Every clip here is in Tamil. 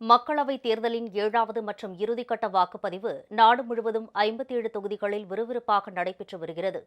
மக்களவைத் தேர்தலின் ஏழாவது மற்றும் இறுதிக்கட்ட வாக்குப்பதிவு நாடு முழுவதும் ஐம்பத்தி ஏழு தொகுதிகளில் விறுவிறுப்பாக நடைபெற்று வருகிறது.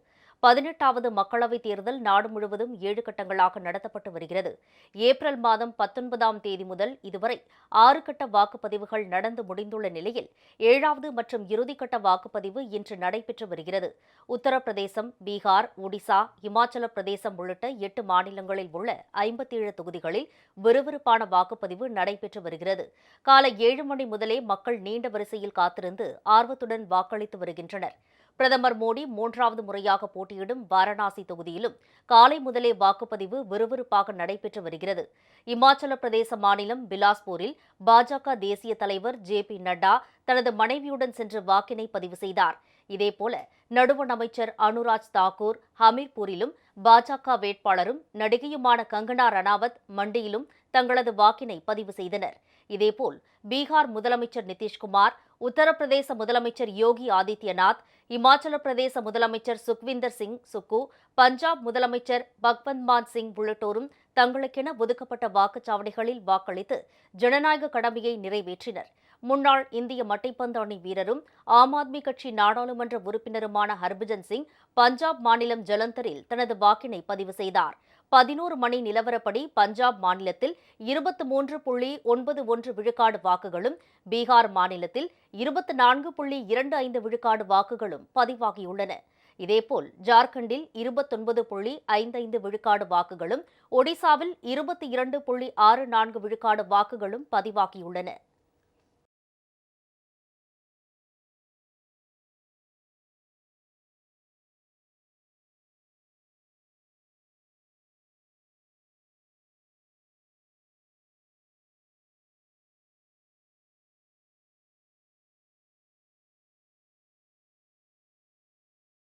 பதினெட்டாவது மக்களவைத் தேர்தல் நாடு முழுவதும் ஏழு கட்டங்களாக நடத்தப்பட்டு வருகிறது. ஏப்ரல் மாதம் பத்தொன்பதாம் தேதி முதல் இதுவரை ஆறு கட்ட வாக்குப்பதிவுகள் நடந்து முடிந்துள்ள நிலையில் ஏழாவது மற்றும் இறுதிக்கட்ட வாக்குப்பதிவு இன்று நடைபெற்று வருகிறது. உத்தரப்பிரதேசம் பீகார் ஒடிசா இமாச்சல பிரதேசம் உள்ளிட்ட எட்டு மாநிலங்களில் உள்ள ஐம்பத்தேழு தொகுதிகளில் விறுவிறுப்பான வாக்குப்பதிவு நடைபெற்று வருகிறது. காலை ஏழு மணி முதலே மக்கள் நீண்ட வரிசையில் காத்திருந்து ஆர்வத்துடன் வாக்களித்து வருகின்றனர். பிரதமர் மோடி மூன்றாவது முறையாக போட்டியிடும் வாரணாசி தொகுதியிலும் காலை முதலே வாக்குப்பதிவு விறுவிறுப்பாக நடைபெற்று வருகிறது. இமாச்சல பிரதேச மாநிலம் பிலாஸ்பூரில் பாஜக தேசிய தலைவர் ஜே பி நட்டா தனது மனைவியுடன் சென்று வாக்கினை பதிவு செய்தார். இதேபோல நடுவண் அமைச்சர் அனுராஜ் தாக்கூர் ஹமீர்பூரிலும் பாஜக வேட்பாளரும் நடிகையுமான கங்கனா ரணாவத் மண்டியிலும் தங்களது வாக்கினை பதிவு செய்தனர். இதேபோல் பீகார் முதலமைச்சர் நிதிஷ்குமார் உத்தரப்பிரதேச முதலமைச்சர் யோகி ஆதித்யநாத் இமாச்சல பிரதேச முதலமைச்சர் சுக்விந்தர் சிங் சுக்கு பஞ்சாப் முதலமைச்சர் பக்வந்த் மான் சிங் உள்ளிட்டோரும் தங்களுக்கென ஒதுக்கப்பட்ட வாக்குச்சாவடிகளில் வாக்களித்து ஜனநாயக கடமையை நிறைவேற்றினர். முன்னாள் இந்திய மட்டைப்பந்து அணி வீரரும் ஆம் ஆத்மி கட்சி நாடாளுமன்ற உறுப்பினருமான ஹர்பஜன் சிங் பஞ்சாப் மாநிலம் ஜலந்தரில் தனது வாக்கினை பதிவு செய்தார். பதினோரு மணி நிலவரப்படி பஞ்சாப் மாநிலத்தில் இருபத்தி மூன்று புள்ளி ஒன்பது ஒன்று விழுக்காடு வாக்குகளும் பீகார் மாநிலத்தில் இருபத்தி நான்கு புள்ளி இரண்டு ஐந்து விழுக்காடு வாக்குகளும் பதிவாகியுள்ளன. இதேபோல் ஜார்க்கண்டில் இருபத்தொன்பது புள்ளி ஐந்தைந்து விழுக்காடு வாக்குகளும் ஒடிசாவில் இருபத்தி இரண்டு புள்ளி ஆறு நான்கு விழுக்காடு வாக்குகளும் பதிவாகியுள்ளன.